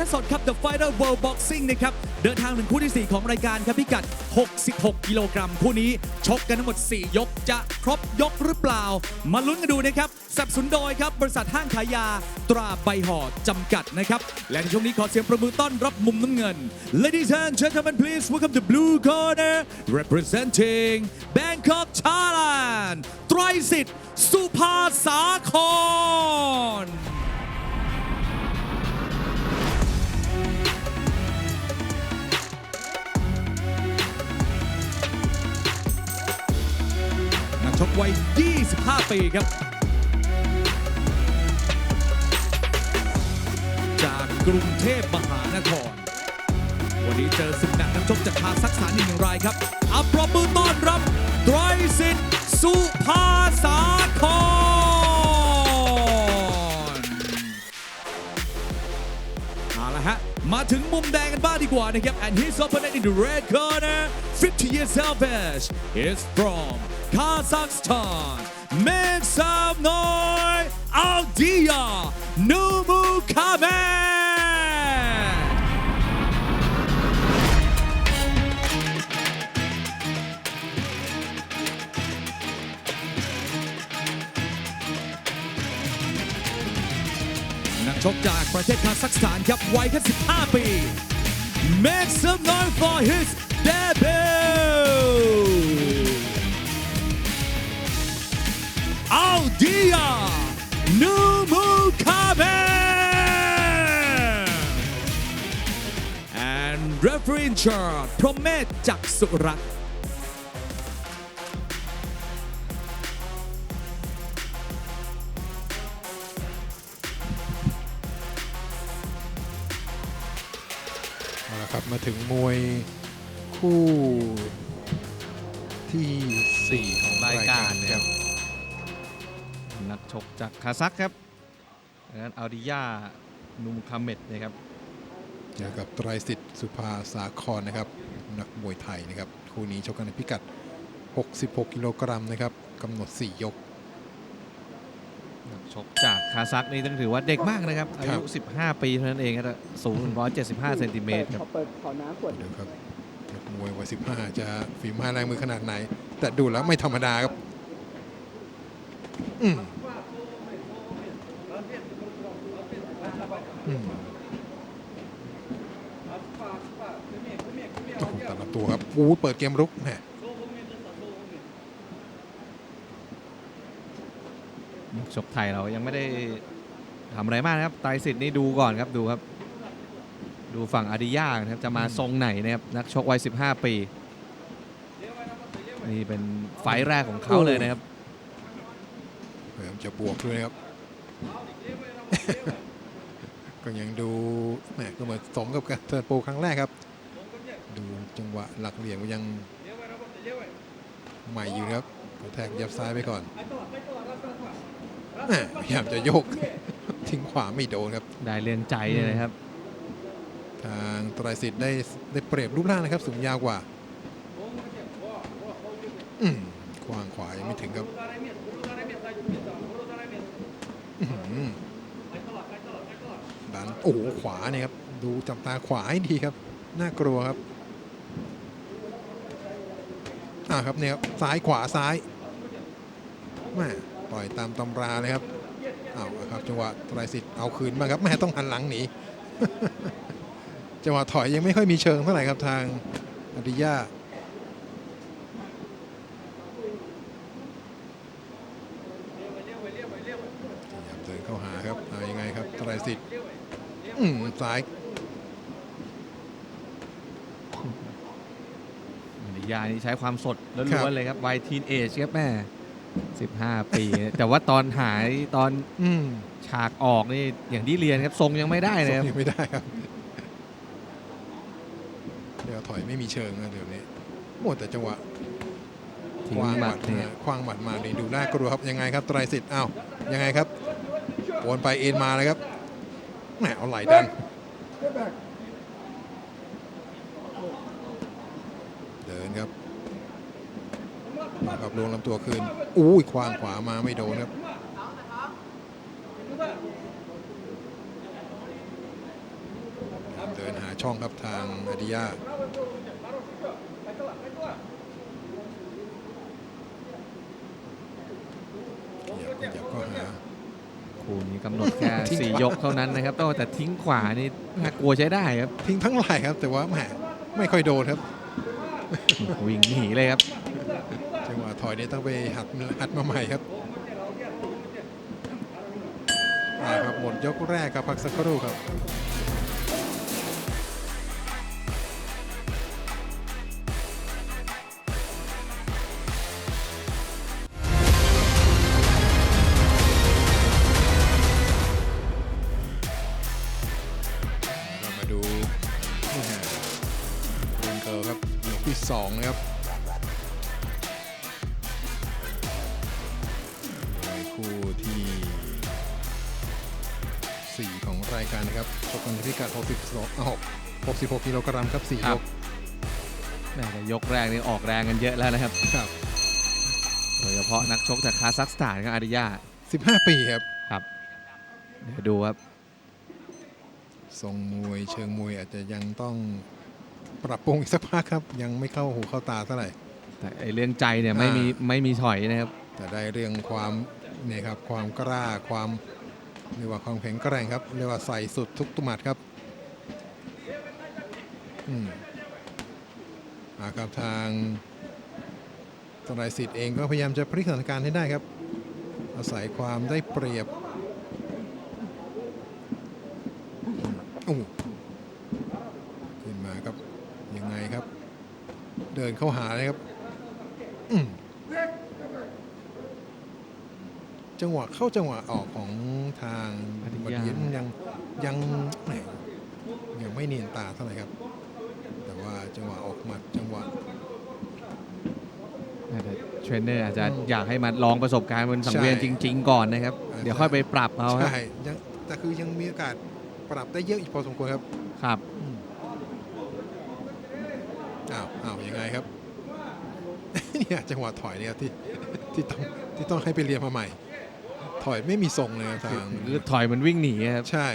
ทสดครับ The Fighter World Boxing นะครับ เดินทางถึงคู่ที่ 4 ของรายการครับพิกัด 66 กิโลกรัม คู่นี้ชกกันทั้งหมด 4 ยกจะครบยกหรือเปล่า มาลุ้นกันดูนะครับสับสุนโดยครับ บริษัทห้างขายยา ตราใบห่อจำกัดนะครับ และในช่วงนี้ขอเสียงประมือต้อนรับมุมน้ำเงิน Ladies and gentlemen please welcome the blue corner representing Bangkok Thailand ไตรสิทธิ์สุภาสาคร วัย 25 ปีครับ จากกรุงเทพมหานคร วันนี้เจอศึกหนักนักชกจากคาซัคสถานอีกหนึ่งรครับอัปรบมือต้อนรับไตรสิทธิ์สุภาสาครเอาละฮะ มาถึงมุมแดงกันบ้างดีกว่านะครับ and his opponent in the red corner 50 years of age is from Kazakhstan make some noise Aldia Numukamen นักชกจากประเทศคาซัคสถานครับ วัยแค่ 15 ปี Make some noise for his debut Aldia Numukamen and referee in charge พรหมเมธจักสุรักษ์เอาละครับมาถึงมวยคู่ที่ 4 ของรายการนะครับ นักชกจากคาซัคครับดังนั้นอัลดิยานูมคาเมดนะครับเจอกับไตรสิทธิ์สุภาสาครนะครับ นักมวยไทยนะครับ คู่นี้ชกกันในพิกัด 66 กิโลกรัมนะครับกำหนด 4 ยกนักชกจากคาซัคนี่ต้องถือว่าเด็กมากนะครับ อาครัยุบ15 ปีเท่านั้นเองครับสูง 175 เซนติเมตรครับขอเปิดขอน้ำขวดเดี๋ยวครับนักมวยวัย 15 จะฝีไม้ลายมือขนาดไหน แต่ดูแล้วไม่ธรรมดาครับ อืมอืม โอ้โหแต่ละตัวครับอู้เปิดเกมรุกแหมนักชกไทยเรายังไม่ได้ทำอะไรมากนะครับไตรสิทธิ์นี่ดูก่อนครับดูครับ ดูฝั่งอาดิยานะครับจะมาทรงไหนนะครับนักชกวัย 15 ปีนี่เป็นไฟล์แรกของเขาเลยนะครับพยายามจะบวกด้วยนะครับ ก็ยังดูแหมก็เหมือนสมกับการเทิร์นโปรครั้งแรกครับ ดูจังหวะหลักเหลี่ยมก็ยังใหม่อยู่นะครับกระแทกยับซ้ายไปก่อนแหม่พยายามจะโยก ทิ้งขวาไม่โดนครับ ได้เรียนใจเลยนะครับ ทางไตรสิทธิ์ได้ได้เปรียบรูปร่างนะครับ สูงยาวกว่าอืมขวางขวายังไม่ถึงครับอื้อหือดัน โอ้โหขวาเนี่ยครับ ดูจับตาขวาให้ดีครับ น่ากลัวครับอ่าครับเนี่ยครับซ้ายขวาซ้ายแม่ต่อยตามตำราเลยครับเอาครับจังหวะไตรสิทธิ์เอาคืนมางครับแม่ต้องหันหลังหนีจังหวะถอยยังไม่ค่อยมีเชิงเท่าไหร่ครับทางอดิยาพยายามเดินเข้าหาครับเอายังไงครับไตรสิทธิ์ อืมซ้ายอาดิยานี่ใช้ความสดครัล้วนบๆเลยครับวัยทีนเอจครับแม่15ปี แต่ว่าตอนหายตอนอืมฉากออกนี่อย่างที่เรียนครับ ทรงยังไม่ได้เลยครับยังไม่ได้ครับ เดี๋ยวถอยไม่มีเชิงนะเดี๋ยวนี้โอ้แต่จังหวะทิ้งคว้างหหมัมัดดเนี่ยมาคว้างหมัดมานี่ดูน่ากลัวครับยังไงครับไตรสิทธิ์อ้าวยังไงครับโอนไปเอ็นมาเลยครับ แหมเอาไหลดันเดินครับนะครับลงลำตัวคืนอุ้ยคว้างขวามาไม่โดนครับ เดินหาช่องครับทางอาดิยาขยับขยับก็หา คู่นี้กำหนดแค่ทิ้งสี่ขวา ยกเท่านั้นนะครับต้องแต่ทิ้งขวานี่น่ากลัวใช้ได้ครับทิ้งทั้งหลายครับ แต่ว่าแหมไม่ค่อยโดนครับวิ่งหนีเลยครับ จังหวะถอยนี่ต้องไปหัดหัดมาใหม่ครับอ่าครับหมดยกแรกครับพักสักครู่ครับ การนะครับชกกันที่พิกัด62อ้าว66กิโลกรัมครับ4ยครักบแม่แต่ยกแรกนี่ออกแรงกันเยอะแล้วนะครับ ครับ โดยเฉพาะนักชกจากคาซัคสถานครับอาริยา15 ปีครับครับเดี๋ยวดูครับ ทรงมวยเชิงมวยอาจจะยังต้องปรับปรุงอีกสักพักครับ ยังไม่เข้าหูเข้าตาเท่าไหร่ แต่ไอเรื่องใจเนี่ยไม่มีอ่าไม่มีถอยนะครับ แต่ได้เรื่องความเนี่ยครับความกล้าความ เรียกว่าความแข็งแกร่งครับเรียกว่าใส่สุดทุกตุมัดครับอืมอาครับทางตรายสิทธิ์เองก็พยายามจะพลิกสถานการณ์ให้ได้ครับ อาศัยความได้เปรียบอืมโอ้ขึ้นมาครับยังไงครับ เดินเข้าหาเลยครับอืม จังหวะเข้าจังหวะออกของทางอธิยาบัดเย็นยังยังแหมยังไม่เนียนตาเท่าไหร่ครับ แต่ว่าจังหวะออกหมัดจังหวะแต่เทรนเนอร์อาจจะอืมอยากให้มาลองประสบการณ์บนสังเวียนใช่จริง ๆ ก่อนนะครับอาจจะเดี๋ยวค่อยไปปรับเอาครับใช่ยังแต่คือยังมีโอกาสปรับได้เยอะอีกพอสมควรครับ ครับอ้าวอ้าวยังไงครับเนี่ยจังหวะถอยเนี่ยที่ที่ต้องที่ต้องให้ไปเรียนมาใหม่ ถอยไม่มีทรงเลยครับทางคือถอยเหมันวิ่งหนีครับใช่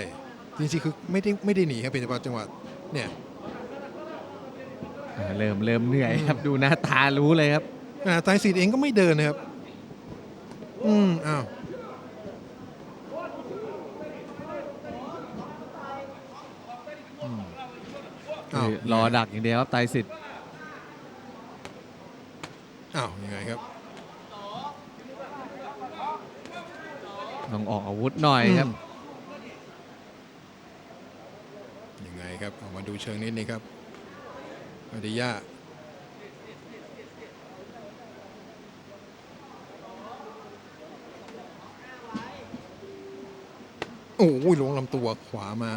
จริงๆคือไม่ได้ไม่ได้หนีครับเป็นเฉพาะจังหวะเนี่ยอ่าเริ่มเริ่มเหนื่อยครับดูหน้าตารู้เลยครับอ่าไตรสิทธิ์เองก็ไม่เดินนะครับอืมอ้าวอืมอ้าวรอดักอย่างเดียวครับไตรสิทธิ์อ้าวยังไงครับ ต้องออกอาวุธหน่อยครับ ยังไงครับเอามาดูเชิงนิดนึงครับอาดิยาโอ้ยลงลำตัวขวามา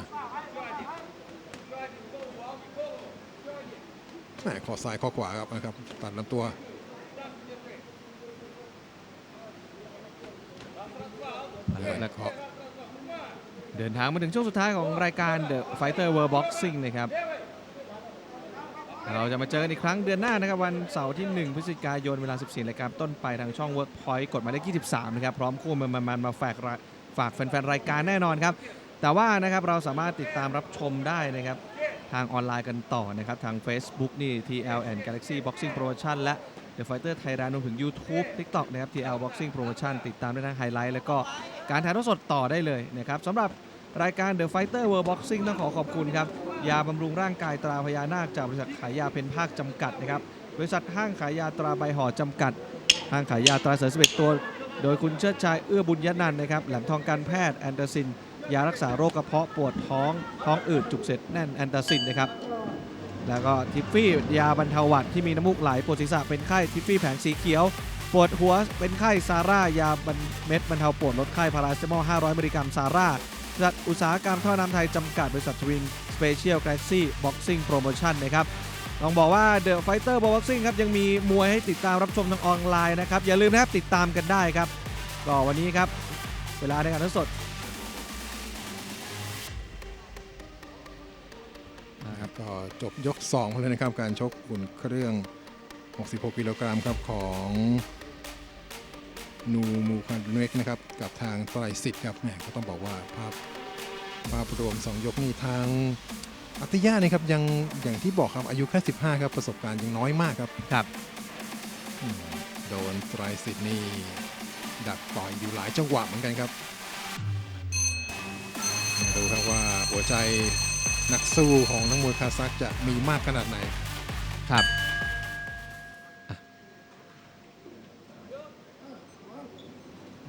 แหมขอซ้ายข้อขวาครับนะครับ ตัดลำตัวก็ เดินทางมาถึงช่วงสุดท้ายของรายการ The Fighter World Boxing นะครับ เราจะมาเจอกันอีกครั้งเดือนหน้านะครับ วันเสาร์ที่ 1 พฤศจิกายนเวลา 14นาฬิกาต้นไปทางช่อง Workpoint กดหมายเลข23 นะครับ พร้อมคู่มันมันมาฝากฝากแฟนๆ รายการแน่นอนครับ แต่ว่านะครับเราสามารถติดตามรับชมได้นะครับ ทางออนไลน์กันต่อนะครับ ทาง Facebook นี่ TL and Galaxy Boxing Promotion และ The Fighter Thailand รวมถึง YouTube TikTok นะครับ TL Boxing Promotion ติดตามได้ทั้งไฮไลท์แล้วก็การถ่ายทอดสดต่อได้เลยนะครับสำหรับ รายการ The Fighter World Boxing ต้องขอขอบคุณครับ ยาบำรุงร่างกายตราพญานาคจากบริษัทขายยาเพนภาคจำกัดนะครับ บริษัทห้างขายยาตราใบห่อจำกัด ห้างขายยาตราเสริมสเ็ตัว โดยคุณเชิดชายเอื้อบุญยนันนะครับ แหลมทองการแพทย์แอนเตอร์ซิน ยารักษาโรคกระเพาะปวดท้อง ท้องอืดจุกเสร็จแน่นแอนเตอร์ซินนะครับ แล้วก็ทิฟฟี่ยาบรรเทาหวัดที่มีน้ำมูกไหลปวดศีรษะเป็นไข้ทิฟฟี่แผงสีเขียวปวดหัวเป็นไข้ซาร่ายาเม็ดบรรเทาปวดลดไข้พาราเซตามอล500มิลลิกรัมซาร่า ริษัทอุตสาหกรรมท่อน้ำไทยจำกัดบริษัททวินสเปเชียลแกลซี่บ็อกซิ่งโปรโมชั่นนะครับต้องบอกว่า The Fighter Boxing ครับยังมีมวยให้ติดตามรับชมทางออนไลน์นะครับ อย่าลืมนะครับติดตามกันได้ครับ ก็วันนี้ครับ เวลาในการทดสดนะครับก็จบยก2เลยนะครับการชกอุ่นเครื่อง 66 กิโลกรัมครับของ นูมูคันเนกนะครับกับทางไตรสิทธิ์ครับแหมก็ต้องบอกว่าภาพภาพรวม 2 ยกนี่ทางอัตยาเนี่ยครับยังอย่างที่บอกครับอายุแค่ 15 ครับประสบการณ์ยังน้อยมากครับครับอืมโดนไตรสิทธิ์นี่ดักต่อยอยู่หลายจังหวะเหมือนกันครับมาดูครับว่าหัวใจนักสู้ของนักมวยคาซัคจะมีมากขนาดไหนครับ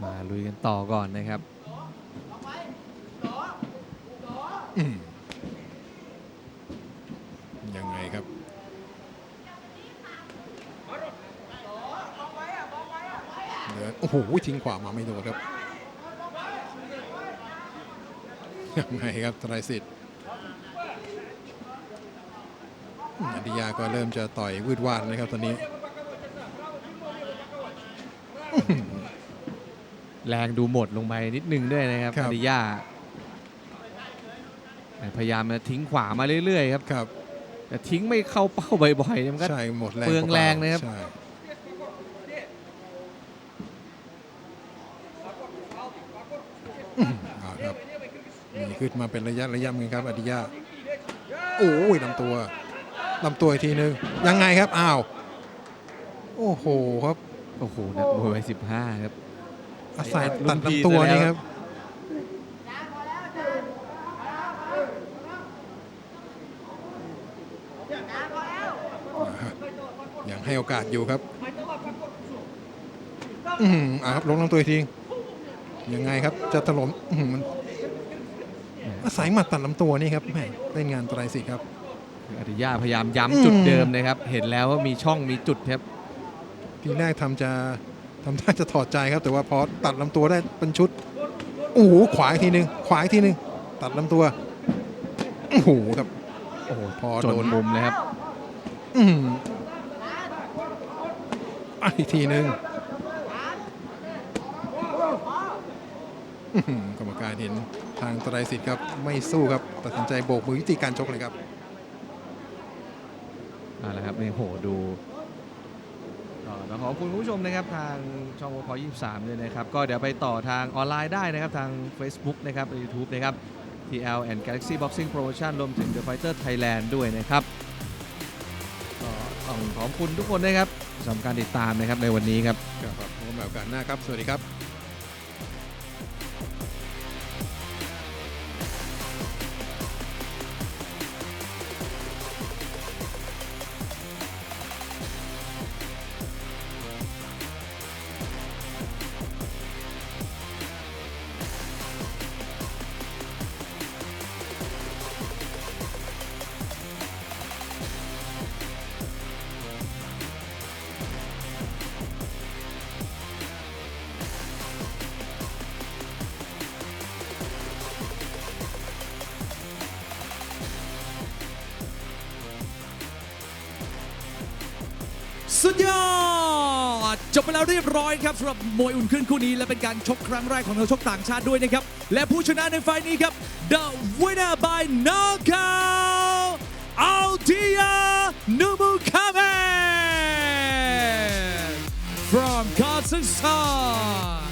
มาลุยกันต่อก่อนนะครับยังไงครับเดินโอ้โหทิ้งขวามาไม่โดนครับยังไงครับไตรสิทธิ์อดิยาก็เริ่มจะต่อยวืดวาดนะครับตอนนี้ แรงดูหมดลงไปนิดนึงด้วยนะครับครับ อาดิยาพยายามจะทิ้งขวามาเรื่อยๆครับ ครับแต่ทิ้งไม่เข้าเป้าบ่อยๆเนี่ยมันก็ ใช่หมดแรงเปลืองแรงนะครับ ใช่อืมเอาครับมีขึ้นมาเป็นระยะระยะเหมือนกันครับอดิยาโอ้ยลำตัวลำตัวอีกทีนึงยังไงครับอ้าวโอ้โหครับ โอ้โหนักมวยวัยสิบห้าครับ อาศัยรุ่ตัดนพี่ลำตัวซะแล้วนี่ครับยังให้โอกาสอยู่ครับอืมอ่าครับลงลำตัวอีกทียังไงครับ จะถล่มอื้อหือมันอาศัยหมัดตัดลำตัวนี่ครับแหม่เล่นงานไตรสิทธิ์ครับอาดิยาพยายามอืมย้ำจุดเดิมนะครับ เห็นแล้วว่ามีช่องมีจุดครับทีแรกทำจะ ทำท่าจะถอดใจครับ แต่ว่าพอตัดลำตัวได้เป็นชุดโอ้โหขวาอีกทีหนึ่งขวาอีกทีหนึ่งตัดลำตัวโอ้โหครับโอ้โหพอจโดนนมุมเลยครับ อืมอะอีกทีหนึ่งอื้อหือกรรมการเห็นทางไตรสิทธิ์ครับ ไม่สู้ครับ ตัดสินใจโบกมือยุติการชกเลยครับเอาละครับนี่โหดูก็ต้อง ขอบคุณคุณผู้ชมนะครับทางช่องวพ23เลยนะครับ ก็เดี๋ยวไปต่อทางออนไลน์ได้นะครับ ทาง Facebook นะครับ YouTube นะครับ TL and Galaxy Boxing Promotion รวมถึง The Fighter Thailand ด้วยนะครับก็ต้องขอบคุณทุกคนนะครับสำหรับการติดตามนะครับในวันนี้ครับครับพบกันใหม่โอกาสหน้าครับ สวัสดีครับ สุดยอด จบไปแล้วเรียบร้อยครับสำหรับมวยอุ่นเครื่องคู่นี้ และเป็นการชกครั้งแรกของนักชกต่างชาติด้วยนะครับ และผู้ชนะในไฟล์นี้ครับ The winner by knockout Aldia Numukame from Kazakhstan